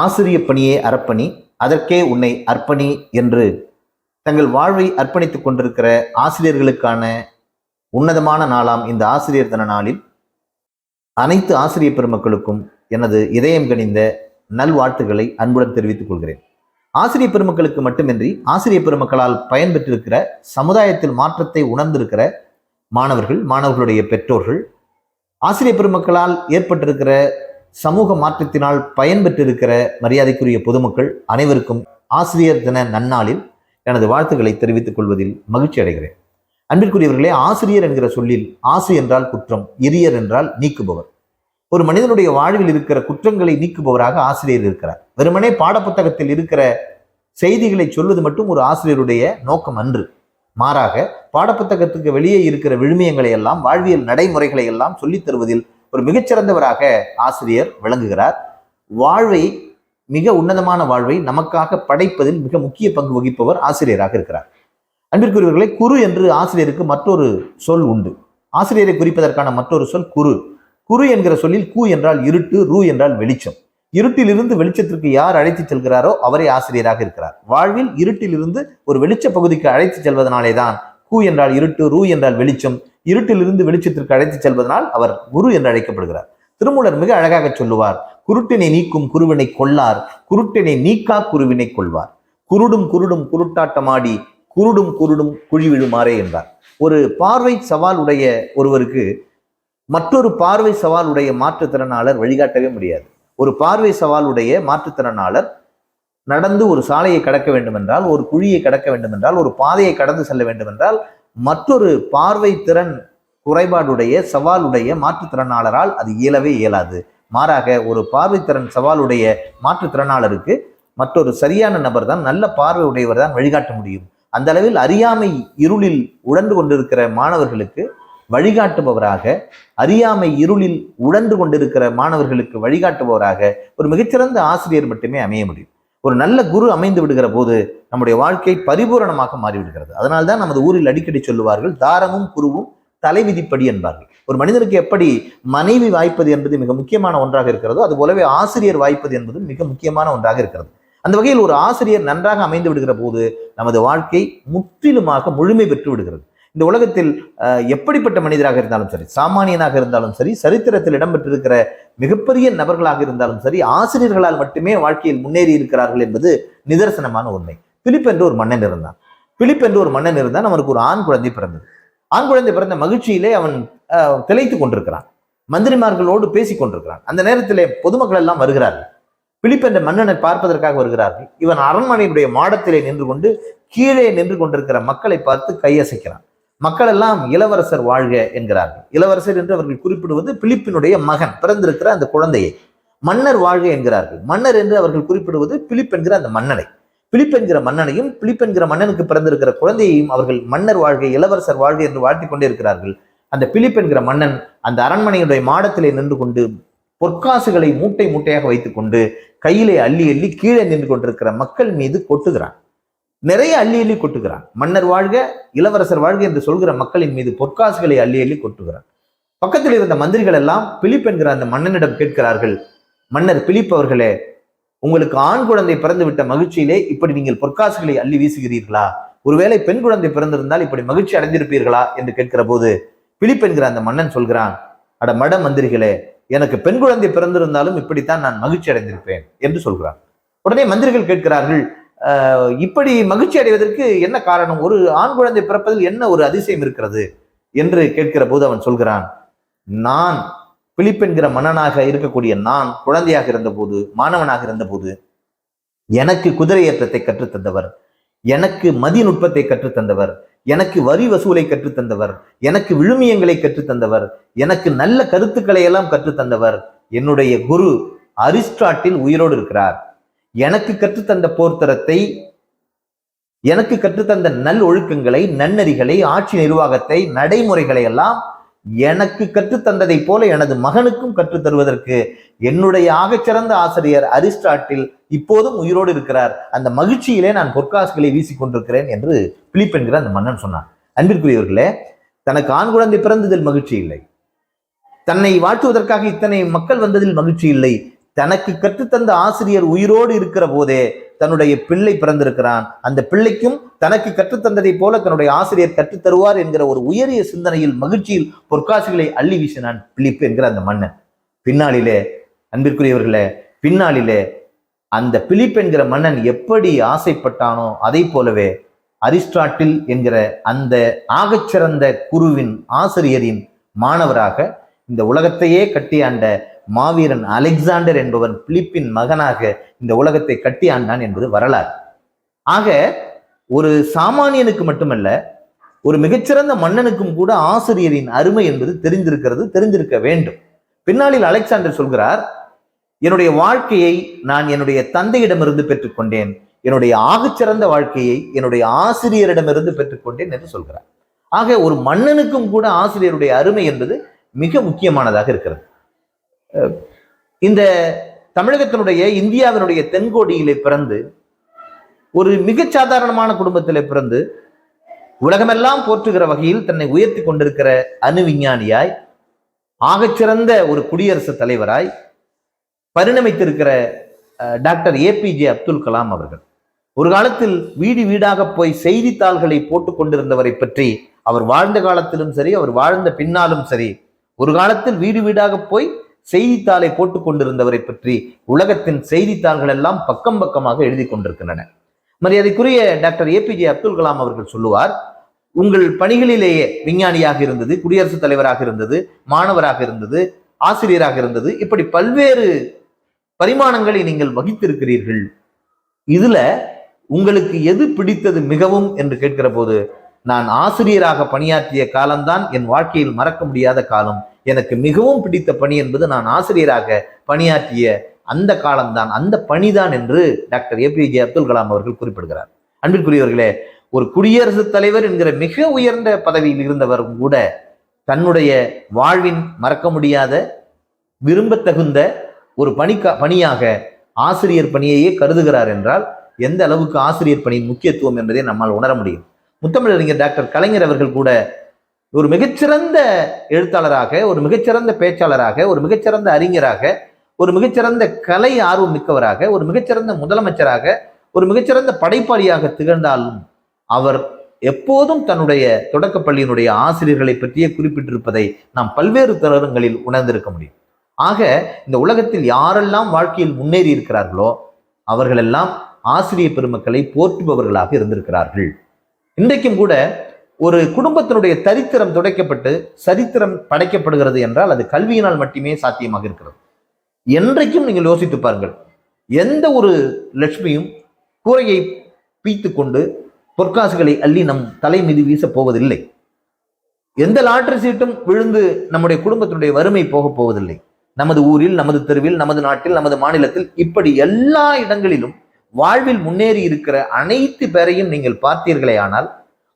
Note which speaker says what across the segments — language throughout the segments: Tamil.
Speaker 1: ஆசிரிய பணியே அறப்பணி அதற்கே உன்னை அர்ப்பணி என்று. தங்கள் வாழ்வை அர்ப்பணித்துக் கொண்டிருக்கிற ஆசிரியர்களுக்கான உன்னதமான நாளாம் இந்த ஆசிரியர் தின நாளில் அனைத்து ஆசிரிய பெருமக்களுக்கும் எனது இதயம் கனிந்த நல்வாழ்த்துக்களை அன்புடன் தெரிவித்துக் கொள்கிறேன். ஆசிரிய பெருமக்களுக்கு மட்டுமின்றி ஆசிரிய பெருமக்களால் பயன்பெற்றிருக்கிற சமுதாயத்தில் மாற்றத்தை உணர்ந்திருக்கிற மாணவர்கள் மாணவர்களுடைய பெற்றோர்கள் ஆசிரிய பெருமக்களால் ஏற்பட்டிருக்கிற சமூக மாற்றத்தினால் பயன்பெற்றிருக்கிற மரியாதைக்குரிய பொதுமக்கள் அனைவருக்கும் ஆசிரியர் தின நன்னாளில் எனது வாழ்த்துக்களை தெரிவித்துக் கொள்வதில் மகிழ்ச்சி அடைகிறேன். அன்பிற்குரியவர்களே ஆசிரியர் என்கிற சொல்லில் ஆசு என்றால் குற்றம் எரியர் என்றால் நீக்குபவர். ஒரு மனிதனுடைய வாழ்வில் இருக்கிற குற்றங்களை நீக்குபவராக ஆசிரியர் இருக்கிறார். வெறுமனே பாடப்புத்தகத்தில் இருக்கிற செய்திகளை சொல்வது மட்டும் ஒரு ஆசிரியருடைய நோக்கம் அன்று. மாறாக பாடப்புத்தகத்துக்கு வெளியே இருக்கிற விழுமியங்களை எல்லாம் வாழ்வியல் நடைமுறைகளை எல்லாம் சொல்லித் தருவதில் ஒரு மிகச்சிறந்தவராக ஆசிரியர் விளங்குகிறார். வாழ்வை மிக உன்னதமான வாழ்வை நமக்காக படைப்பதில் மிக முக்கிய பங்கு வகிப்பவர் ஆசிரியராக இருக்கிறார். அன்பிற்குரியவர்களை குரு என்று ஆசிரியருக்கு மற்றொரு சொல் உண்டு. ஆசிரியரை குறிப்பதற்கான மற்றொரு சொல் குரு. குரு என்கிற சொல்லில் கு என்றால் இருட்டு ரூ என்றால் வெளிச்சம். இருட்டிலிருந்து வெளிச்சத்திற்கு யார் அழைத்து செல்கிறாரோ அவரே ஆசிரியராக இருக்கிறார். வாழ்வில் இருட்டிலிருந்து ஒரு வெளிச்ச பகுதிக்கு அழைத்து செல்வதனாலே தான் கு என்றால் இருட்டு ரூ என்றால் வெளிச்சம் இருட்டிலிருந்து வெளிச்சத்திற்கு அழைத்து செல்வதனால் அவர் குரு என்று அழைக்கப்படுகிறார். திருமூலர் மிக அழகாக சொல்லுவார் குருட்டினை நீக்கும் குருவினை கொள்ளார் குருட்டினை நீக்கா குருவினை கொள்வார். குருடும் குருடும் குருட்டாட்டமாடி குருடும் குருடும் குழி விழுமாறே என்றார் ஒரு பார்வை சவால் உடைய ஒருவருக்கு மற்றொரு பார்வை சவால் உடைய மாற்றுத்திறனாளர் வழிகாட்டவே முடியாது. ஒரு பார்வை சவால் உடைய மாற்றுத்திறனாளர் நடந்து ஒரு சாலையை கடக்க வேண்டும் என்றால் ஒரு குழியை கடக்க வேண்டும் என்றால் ஒரு பாதையை கடந்து செல்ல வேண்டும் என்றால் மற்றொரு பார்வை திறன் குறைபாடுடைய சவாலுடைய மாற்றுத்திறனாளரால் அது இயலவே இயலாது. மாறாக ஒரு பார்வைத்திறன் சவாலுடைய மாற்றுத்திறனாளருக்கு மற்றொரு சரியான நபர் தான் நல்ல பார்வை உடையவர் தான் வழிகாட்ட முடியும். அந்த அளவில் அறியாமை இருளில் உழந்து கொண்டிருக்கிற மாணவர்களுக்கு வழிகாட்டுபவராக அறியாமை இருளில் உழந்து கொண்டிருக்கிற மாணவர்களுக்கு வழிகாட்டுபவராக ஒரு மிகச்சிறந்த ஆசிரியர் மட்டுமே அமைய முடியும். ஒரு நல்ல குரு அமைந்து விடுகிற போது நம்முடைய வாழ்க்கை பரிபூரணமாக மாறிவிடுகிறது. அதனால்தான் நமது ஊரில் அடிக்கடி சொல்லுவார்கள் தாரமும் குருவும் தலைவிதிப்படி என்பார்கள். ஒரு மனிதனுக்கு எப்படி மனைவி வாய்ப்பது என்பது மிக முக்கியமான ஒன்றாக இருக்கிறதோ அது போலவே ஆசிரியர் வாய்ப்பது என்பது மிக முக்கியமான ஒன்றாக இருக்கிறது. அந்த வகையில் ஒரு ஆசிரியர் நன்றாக அமைந்து விடுகிற போது நமது வாழ்க்கை முற்றிலுமாக முழுமை பெற்று விடுகிறது. இந்த உலகத்தில் எப்படிப்பட்ட மனிதராக இருந்தாலும் சரி சாமானியனாக இருந்தாலும் சரி சரித்திரத்தில் இடம்பெற்றிருக்கிற மிகப்பெரிய நபர்களாக இருந்தாலும் சரி ஆசிரியர்களால் மட்டுமே வாழ்க்கையில் முன்னேறி இருக்கிறார்கள் என்பது நிதர்சனமான உண்மை. பிலிப் என்று ஒரு மன்னன் இருந்தான். பிலிப் என்று ஒரு மன்னன் இருந்தான். அவனுக்கு ஒரு ஆண் குழந்தை பிறந்தது. ஆண் குழந்தை பிறந்த மகிழ்ச்சியிலே அவன் திளைத்து திளைத்துக் கொண்டிருக்கிறான். மந்திரிமார்களோடு பேசிக் கொண்டிருக்கிறான். அந்த நேரத்தில் பொதுமக்கள் எல்லாம் வருகிறார்கள். பிலிப் என்ற மன்னனை பார்ப்பதற்காக வருகிறார்கள். இவன் அரண்மனையினுடைய மாடத்திலே நின்று கொண்டு கீழே நின்று கொண்டிருக்கிற மக்களை பார்த்து கையசைக்கிறான். மக்கள் எல்லாம் இளவரசர் வாழ்க என்கிறார்கள். இளவரசர் என்று அவர்கள் குறிப்பிடுவது பிலிப்பினுடைய மகன் பிறந்திருக்கிற அந்த குழந்தையை. மன்னர் வாழ்க என்கிறார்கள். மன்னர் என்று அவர்கள் குறிப்பிடுவது பிலிப் என்கிற அந்த மன்னனை. பிலிப் என்கிற மன்னனையும் பிலிப் என்கிற மன்னனுக்கு பிறந்திருக்கிற குழந்தையையும் அவர்கள் மன்னர் வாழ்க இளவரசர் வாழ்க என்று வாழ்த்தி கொண்டே இருக்கிறார்கள். அந்த பிலிப் என்கிற மன்னன் அந்த அரண்மனையுடைய மாடத்திலே நின்று கொண்டு பொற்காசுகளை மூட்டை மூட்டையாக வைத்துக்கொண்டு கையிலே அள்ளி அள்ளி கீழே நின்று கொண்டிருக்கிற மக்கள் மீது கொட்டுகிறான். நிறைய அள்ளி அள்ளி கொட்டுகிறான். மன்னர் வாழ்க இளவரசர் வாழ்க என்று சொல்கிற மக்களின் மீது பொற்காசுகளை அள்ளி அள்ளி கொட்டுகிறான். பக்கத்தில் இருந்த மந்திரிகள் எல்லாம் பிலிப் என்கிற அந்த மன்னனிடம் கேட்கிறார்கள் மன்னர் பிலிப் அவர்களே உங்களுக்கு ஆண் குழந்தை பிறந்து விட்ட மகிழ்ச்சியிலே இப்படி நீங்கள் பொற்காசுகளை அள்ளி வீசுகிறீர்களா? ஒருவேளை பெண் குழந்தை பிறந்திருந்தால் இப்படி மகிழ்ச்சி அடைந்திருப்பீர்களா? என்று கேட்கிற போது பிலிப் என்கிற அந்த மன்னன் சொல்கிறான் அட மட மந்திரிகளே எனக்கு பெண் குழந்தை பிறந்திருந்தாலும் இப்படித்தான் நான் மகிழ்ச்சி அடைந்திருப்பேன் என்று சொல்கிறான். உடனே மந்திரிகள் கேட்கிறார்கள் இப்படி மகிழ்ச்சி அடைவதற்கு என்ன காரணம்? ஒரு ஆண் குழந்தை பிறப்பதில் என்ன ஒரு அதிசயம் இருக்கிறது? என்று கேட்கிற போது அவன் சொல்கிறான் நான் பிலிப் என்கிற மன்னனாக இருக்கக்கூடிய நான் குழந்தையாக இருந்தபோது மாணவனாக இருந்தபோது எனக்கு குதிரை ஏற்றத்தை கற்றுத்தந்தவர். எனக்கு மதிநுட்பத்தை கற்றுத்தந்தவர். எனக்கு வரி வசூலை கற்றுத்தந்தவர். எனக்கு விழுமியங்களை கற்றுத்தந்தவர். எனக்கு நல்ல கருத்துக்களை எல்லாம் கற்றுத்தந்தவர். என்னுடைய குரு அரிஸ்டாட்டில் உயிரோடு இருக்கிறார். எனக்கு கற்றுத்தந்த போர்த்தரத்தை எனக்கு கற்றுத்தந்த நல் ஒழுக்கங்களை நன்னறிகளை ஆட்சி நிர்வாகத்தை நடைமுறைகளை எல்லாம் எனக்கு கற்றுத்தந்ததை போல எனது மகனுக்கும் கற்றுத் தருவதற்கு என்னுடைய ஆகச்சிறந்த ஆசிரியர் அரிஸ்டாட்டில் இப்போதும் உயிரோடு இருக்கிறார். அந்த மகிழ்ச்சியிலே நான் பொற்காசுகளை வீசிக் கொண்டிருக்கிறேன் என்று பிலிப் என்கிற அந்த மன்னன் சொன்னான். அன்பிற்குரியவர்களே தனக்கு ஆண் குழந்தை பிறந்ததில் மகிழ்ச்சி இல்லை. தன்னை வாழ்த்துவதற்காக இத்தனை மக்கள் வந்ததில் மகிழ்ச்சி இல்லை. தனக்கு கற்றுத்தந்த ஆசிரியர் உயிரோடு இருக்கிற போதே தன்னுடைய பிள்ளை பிறந்திருக்கிறான். அந்த பிள்ளைக்கும் தனக்கு கற்றுத்தந்ததை போல தன்னுடைய ஆசிரியர் கற்றுத் தருவார் என்கிற ஒரு உயரிய சிந்தனையில் மகிழ்ச்சியில் பொற்காசுகளை அள்ளி வீசினான் பிலிப்பு என்கிற அந்த மன்னன். பின்னாளிலே அன்பிற்குரியவர்களே பின்னாளிலே அந்த பிலிப் என்கிற மன்னன் எப்படி ஆசைப்பட்டானோ அதை போலவே அரிஸ்டாட்டில் என்கிற அந்த ஆகச்சிறந்த குருவின் ஆசிரியரின் மாணவராக இந்த உலகத்தையே கட்டியாண்ட மாவீரன் அலெக்சாண்டர் என்பவன் பிலிப்பின் மகனாக இந்த உலகத்தை கட்டி ஆண்டான் என்பது வரலாறு. ஆக ஒரு சாமானியனுக்கு மட்டுமல்ல ஒரு மிகச்சிறந்த மன்னனுக்கும் கூட ஆசிரியரின் அருமை என்பது தெரிந்திருக்கிறது தெரிந்திருக்க வேண்டும். பின்னாளில் அலெக்சாண்டர் சொல்கிறார் என்னுடைய வாழ்க்கையை நான் என்னுடைய தந்தையிடமிருந்து பெற்றுக்கொண்டேன். என்னுடைய ஆகச்சிறந்த வாழ்க்கையை என்னுடைய ஆசிரியரிடமிருந்து பெற்றுக்கொண்டேன் என்று சொல்கிறார். ஆக ஒரு மன்னனுக்கும் கூட ஆசிரியருடைய அருமை என்பது மிக முக்கியமானதாக இருக்கிறது. இந்த தமிழகத்தினுடைய இந்தியாவினுடைய தென்கோடியிலே பிறந்து ஒரு மிகச் சாதாரணமான குடும்பத்திலே பிறந்து உலகமெல்லாம் போற்றுகிற வகையில் தன்னை உயர்த்தி கொண்டிருக்கிற அணு விஞ்ஞானியாய் ஆகச்சிறந்த ஒரு குடியரசுத் தலைவராய் பரிணமித்திருக்கிற doctor A P J Abdul Kalam அவர்கள். ஒரு காலத்தில் வீடு வீடாக போய் செய்தித்தாள்களை போட்டுக் கொண்டிருந்தவரை பற்றி அவர் வாழ்ந்த காலத்திலும் சரி அவர் வாழ்ந்த பின்னாலும் சரி ஒரு காலத்தில் வீடு வீடாக போய் செய்தித்தாளை போட்டுக் கொண்டிருந்தவரை பற்றி உலகத்தின் செய்தித்தாள்கள் எல்லாம் பக்கம் பக்கமாக எழுதி கொண்டிருக்கின்றன. மரியாதைக்குரிய டாக்டர் ஏபிஜே அப்துல் கலாம் அவர்கள் சொல்லுவார் உங்கள் பணிகளிலேயே விஞ்ஞானியாக இருந்தது குடியரசுத் தலைவராக இருந்தது மாணவராக இருந்தது ஆசிரியராக இருந்தது இப்படி பல்வேறு பரிமாணங்களை நீங்கள் வகித்திருக்கிறீர்கள். இதுல உங்களுக்கு எது பிடித்தது மிகவும்? என்று கேட்கிற போது நான் ஆசிரியராக பணியாற்றிய காலம்தான் என் வாழ்க்கையில் மறக்க முடியாத காலம். எனக்கு மிகவும் பிடித்த பணி என்பது நான் ஆசிரியராக பணியாற்றிய அந்த காலம்தான் அந்த பணிதான் என்று டாக்டர் ஏபிஜே அப்துல் கலாம் அவர்கள் குறிப்பிடுகிறார். அன்பிற்குரியவர்களே ஒரு குடியரசுத் தலைவர் என்கிற மிக உயர்ந்த பதவியில் இருந்தவரும் கூட தன்னுடைய வாழ்வின் மறக்க முடியாத விரும்பத்தகுந்த ஒரு பணிக்கா பணியாக ஆசிரியர் பணியையே கருதுகிறார் என்றால் எந்த அளவுக்கு ஆசிரியர் பணியின் முக்கியத்துவம் என்பதை நம்மால் உணர முடியும். முத்தமிழறிஞர் டாக்டர் கலைஞர் அவர்கள் கூட ஒரு மிகச்சிறந்த எழுத்தாளராக ஒரு மிகச்சிறந்த பேச்சாளராக ஒரு மிகச்சிறந்த அறிஞராக ஒரு மிகச்சிறந்த கலை ஆர்வம் மிக்கவராக ஒரு மிகச்சிறந்த முதலமைச்சராக ஒரு மிகச்சிறந்த படைப்பாளியாக திகழ்ந்தாலும் அவர் எப்போதும் தன்னுடைய தொடக்கப்பள்ளியினுடைய ஆசிரியர்களை பற்றியே குறிப்பிட்டிருப்பதை நாம் பல்வேறு தருணங்களில் உணர்ந்திருக்க முடியும். ஆக இந்த உலகத்தில் யாரெல்லாம் வாழ்க்கையில் முன்னேறி இருக்கிறார்களோ அவர்களெல்லாம் ஆசிரிய பெருமக்களை போற்றுபவர்களாக இருந்திருக்கிறார்கள். இன்றைக்கும் கூட ஒரு குடும்பத்தினுடைய தரித்திரம் துடைக்கப்பட்டு சரித்திரம் படைக்கப்படுகிறது என்றால் அது கல்வியினால் மட்டுமே சாத்தியமாக இருக்கிறது. என்றைக்கும் நீங்கள் யோசித்து பாருங்கள். எந்த ஒரு லட்சுமியும் கூரையை பீத்து கொண்டு பொற்காசுகளை அள்ளி நம் தலை மீது வீசப் போவதில்லை. எந்த லாட்டரி சீட்டும் விழுந்து நம்முடைய குடும்பத்தினுடைய வறுமை போகப் போவதில்லை. நமது ஊரில் நமது தெருவில் நமது நாட்டில் நமது மாநிலத்தில் இப்படி எல்லா இடங்களிலும் வாழ்வில் முன்னேறி இருக்கிற அனைத்து பேரையும் நீங்கள் பார்த்தீர்களே ஆனால்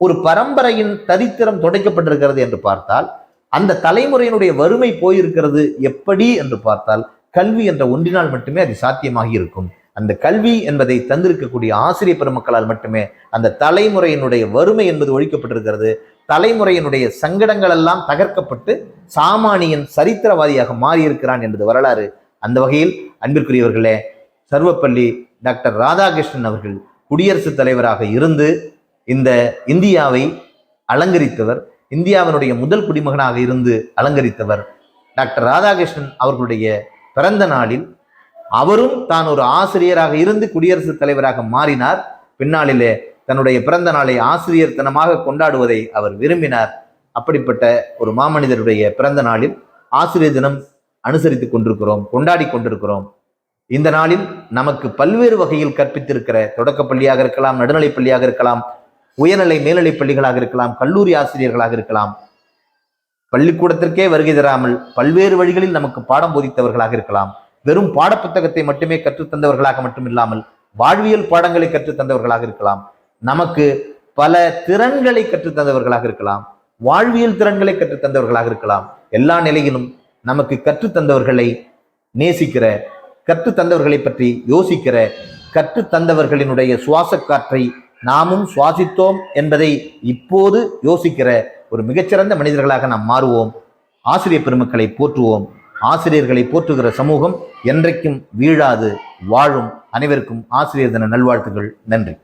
Speaker 1: ஒரு பரம்பரையின் தரித்திரம் துடைக்கப்பட்டிருக்கிறது என்று பார்த்தால் அந்த தலைமுறையினுடைய வறுமை போயிருக்கிறது எப்படி என்று பார்த்தால் கல்வி என்ற ஒன்றினால் மட்டுமே அது சாத்தியமாகி இருக்கும். அந்த கல்வி என்பதை தந்திருக்கக்கூடிய ஆசிரியர் பெருமக்களால் மட்டுமே அந்த தலைமுறையினுடைய வறுமை என்பது ஒழிக்கப்பட்டிருக்கிறது. தலைமுறையினுடைய சங்கடங்கள் எல்லாம் தகர்க்கப்பட்டு சாமானியன் சரித்திரவாதியாக மாறியிருக்கிறான் என்பது வரலாறு. அந்த வகையில் அன்பிற்குரியவர்களே சர்வப்பள்ளி டாக்டர் ராதாகிருஷ்ணன் அவர்கள் குடியரசுத் தலைவராக இருந்து இந்த இந்தியாவை அலங்கரித்தவர் இந்தியாவினுடைய முதல் குடிமகனாக இருந்து அலங்கரித்தவர் டாக்டர் ராதாகிருஷ்ணன் அவர்களுடைய பிறந்த நாளில். அவரும் தான் ஒரு ஆசிரியராக இருந்து குடியரசுத் தலைவராக மாறினார். பின்னாளிலே தன்னுடைய பிறந்த நாளை ஆசிரியர் தனமாக கொண்டாடுவதை அவர் விரும்பினார். அப்படிப்பட்ட ஒரு மாமனிதருடைய பிறந்த நாளில் ஆசிரியர் தினம் அனுசரித்துக் கொண்டிருக்கிறோம் கொண்டாடி கொண்டிருக்கிறோம். இந்த நாளில் நமக்கு பல்வேறு வகையில் கற்பித்திருக்கிற தொடக்கப் பள்ளியாக இருக்கலாம் நடுநிலைப் பள்ளியாக இருக்கலாம் உயர்நிலை மேல்நிலைப் பள்ளிகளாக இருக்கலாம் கல்லூரி ஆசிரியர்களாக இருக்கலாம். பள்ளிக்கூடத்திற்கே வருகை தராமல் பல்வேறு வழிகளில் நமக்கு பாடம் போதித்தவர்களாக இருக்கலாம். வெறும் பாடப்புத்தகத்தை மட்டுமே கற்றுத்தந்தவர்களாக மட்டும் இல்லாமல் வாழ்வியல் பாடங்களை கற்றுத்தந்தவர்களாக இருக்கலாம். நமக்கு பல திறன்களை கற்றுத்தந்தவர்களாக இருக்கலாம். வாழ்வியல் திறன்களை கற்றுத்தந்தவர்களாக இருக்கலாம். எல்லா நிலையிலும் நமக்கு கற்றுத்தந்தவர்களை நேசிக்கிற கற்றுத்தந்தவர்களை பற்றி யோசிக்கிற கற்றுத்தந்தவர்களினுடைய சுவாச காற்றை நாமும் சுவாசித்தோம் என்பதை இப்போது யோசிக்கிற ஒரு மிகச்சிறந்த மனிதர்களாக நாம் மாறுவோம். ஆசிரியர் பெருமக்களை போற்றுவோம். ஆசிரியர்களை போற்றுகிற சமூகம் என்றைக்கும் வீழாது வாழும் அனைவருக்கும் ஆசிரியர் தின நல்வாழ்த்துகள் நன்றி.